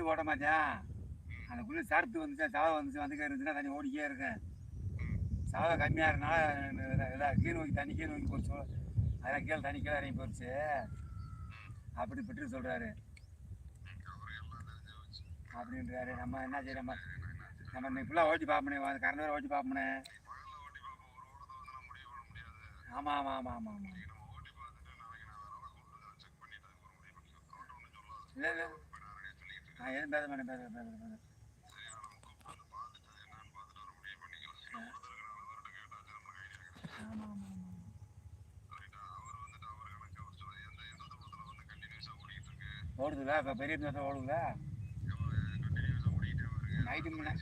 குழி ஓட மாட்டேன் அந்த குழி சரத்து வந்துச்சு? சாவை வந்துச்சு? வந்துக்க இருந்துச்சுன்னா தண்ணி ஓடிக்கே இருக்கேன் சாவை கம்மியாக இதாக கீழ் நோக்கி தண்ணி கீழ் நோக்கி போச்சு அதெல்லாம் கீழே தண்ணி கீழே இறங்கி போச்சு அப்படி பெற்று சொல்கிறாரு அப்படின்றாரு. நம்ம என்ன செய்ய நம்ம நம்ம இன்னைக்கு ஃபுல்லாக ஓட்டி பார்ப்பனே கரண்ட் வேறு ஓட்டி பார்ப்பனே ஆமாம் ஆமாம் ஆமாம் ஆமாம் ஆமாம் இல்லை இல்லை. நான் எதுவும் பேச மாட்டேன் பேச பேச பேச ஆமாம் ஆமாம் ஓடுதுல இப்போ பெரிய நேரத்தில் ஓடுதுல? நைட்டு மணி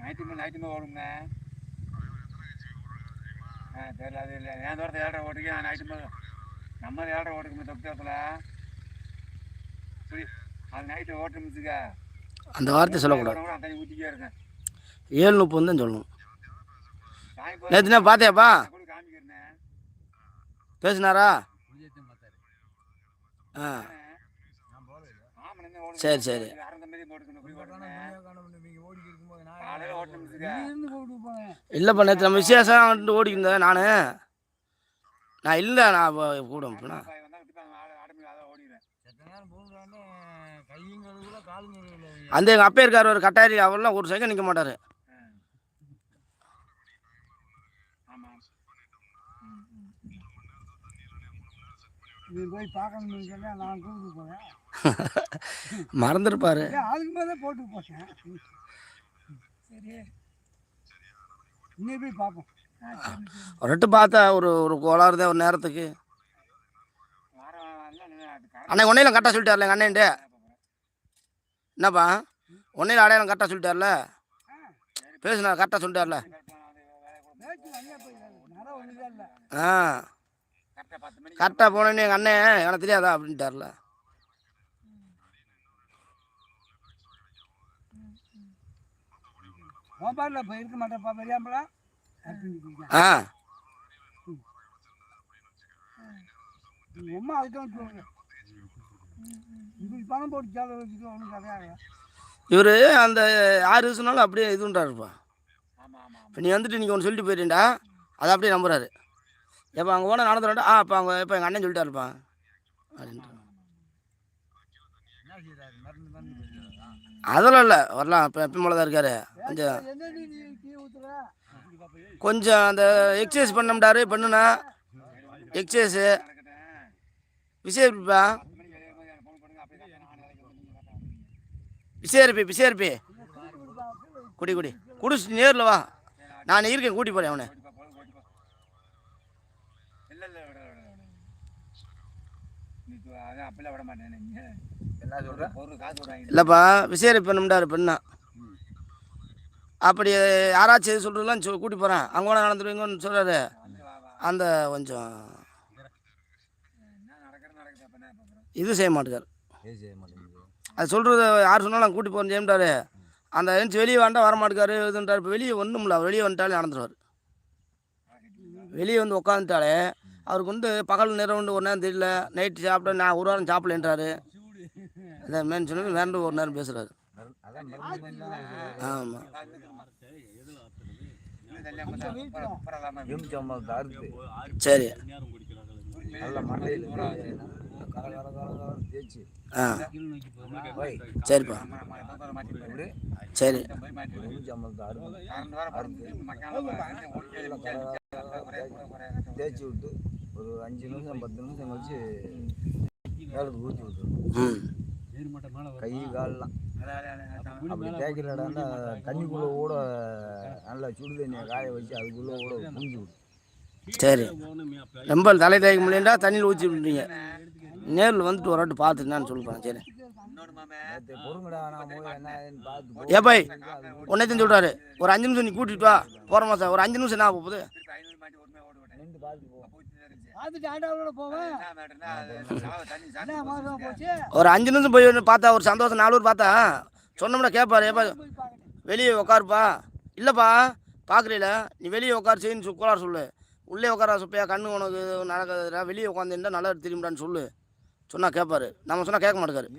நைட்டு மணி நைட்டு மணி ஓடுங்க ஆ தெரியல அது இல்லை. என் தூரத்தை ஏழரை ஓட்டுக்கு நான் நைட்டு மணி நம்ம ஏழரை ஓட்டுக்கு தொக்கத்தில் புரி புரிய அந்த வார்த்தை சொல்லக்கூடாது. ஏழு முப்பது தான் சொல்லணும். நேற்றுனா பார்த்தியாப்பா பேசுனாரா? ஆ. சரி சரி. இல்லைப்பா நேற்று நம்ம விசேஷம் ஓடிக்கிருந்தேன் நான். நான் இல்லை நான் கூட போனா. அந்த எங்கள் அப்பா இருக்கார் ஒரு கட்டாரி அவர்லாம் ஒரு செகண்ட் நிற்க மாட்டார். மறந்துருப்பார். ரெட்டு பார்த்தா ஒரு ஒரு கோளாறுதே ஒரு நேரத்துக்கு. அன்னைக்கு ஒன்றையில கரெக்டாக சொல்லிட்டார்ல எங்கள் அண்ணன்ட்டு. என்னப்பா? ஒன்றையில அடையாளம் கரெக்டாக சொல்லிட்டார்ல? பேசுனா கரெக்டாக சொல்லிட்டார்ல? ஆ. கரெக்டாக போனேன்னு எங்கள் அண்ணன் எனக்கு தெரியாதா அப்படின்ட்டார்ல? உன் இப்போ இருக்க மாட்டேன்ப்பா பெரியாம்பளா ஆ பணம் போட்டு ஒன்றும் கிடையாது இவர் அந்த ஆறு வருஷம்னாலும் அப்படியே இதுன்றாருப்பா. இப்போ நீ வந்துட்டு நீங்கள் ஒன்று சொல்லிட்டு போயிட்டேன்டா. அதை அப்படியே நம்புறாரு. எப்போ அங்கே போனால் நடந்துடா ஆ இப்போ அவங்க இப்போ எங்கள் அண்ணன் சொல்லிட்டாருப்பா. அப்படின்ட்டு அதெல்லாம் இல்லை. வரலாம். இப்போ எப்பயும் போல தான் இருக்காரு. கொஞ்சம் கொஞ்சம் அந்த எக்ஸசைஸ் பண்ணம்டாரு பண்ணுனா. எக்ஸசைஸு நடக்கட்டும் விசேரிப்பா பத்து மணிக்கு வெளியே போய் எனக்கு ஃபோன் பண்ணுங்க அப்படியே கரெக்டா நான் வேலைக்கு வந்து நீங்க கரெக்டா வந்துருங்க. விசேரிப்பி விசேரிப்பி குடி. குடி குடிச்சிட்டு நேரில் வா. நான் இருக்கேன் கூட்டி போகிறேன் அவனை. இல்லைப்பா விசேரி பண்ணமுடாரு பெண்ணா? அப்படி யாராச்சும் எது சொல்கிறதுலாம் சொல் கூட்டி போகிறேன் அங்கே கூட நடந்துருவீங்கன்னு சொல்கிறாரு அந்த கொஞ்சம் இது செய்ய மாட்டேங்கார் அது சொல்கிறது யார் சொன்னாலும் நான் கூட்டி போகிறேன் செய்யமாட்டாரு அந்த எழுந்துச்சு வெளியே வேண்டாம் வர மாட்டேக்காரு இதுன்றார் இப்போ வெளியே ஒன்றும்ல வெளியே வந்துட்டாலே நடந்துருவார். வெளியே வந்து உட்காந்துட்டாலே அவருக்கு வந்து பகல் நேரம் ஒரு நேரம் தெரியல நைட்டு சாப்பிட நான் ஒரு வாரம் சாப்பிடலன்றாரு. அதை மேன் சொல்லி வேண்டு ஒரு நேரம் பேசுகிறாரு அதான் ஆமாம் சரி. நல்ல மண்டையில் ஆ. சரிப்பா. சரி. தேய்ச்சி விட்டு ஒரு அஞ்சு நிமிஷம் பத்து நிமிஷம் கழிச்சு வேலைக்கு ஊற்றி விட்டுரும் ம். கை கால்லாம். அப்படி தேய்க்கிற இடம்னா தண்ணிக்குள்ளே கூட நல்லா சுடு தண்ணியை காய வச்சு அதுக்குள்ளே கூட புரிஞ்சு விடும் சரி. ரொம்ப தலை தேய்க்க முடியலண்டா? தண்ணியில் ஊற்றி விட்டுறீங்க. நேரில் வந்துட்டு ஒரு வாட்டி பார்த்துட்டு நான் சொல்லுறேன் சரி. போய் ஏ பாய் உன்னைத்தையும் சொல்கிறாரு ஒரு அஞ்சு நிமிஷம் நீ கூட்டிட்டு வா போகிறோமா சார் ஒரு அஞ்சு நிமிஷம் என்ன ஆக போகுது? போ. ஒரு அஞ்சு நிமிஷம் போய் வந்து பார்த்தா ஒரு சந்தோஷம். நாலு பேர் பார்த்தா சொன்னோம்னா கேட்பாரு ஏப்பா வெளியே உட்காருப்பா இல்லைப்பா பார்க்குறீல நீ வெளியே உட்காரு செய்ன்னு சுக்கலார் சொல்லு. உள்ளே உட்கார சுப்பையா கண்ணு உனக்கு நடக்குதுடா வெளியே உட்காந்துருந்தா நல்லா திரும்பிடான்னு சொல்லு. சொன்னால் கேட்பாரு நம்ம சொன்னால் கேட்க மாட்டேங்காரு.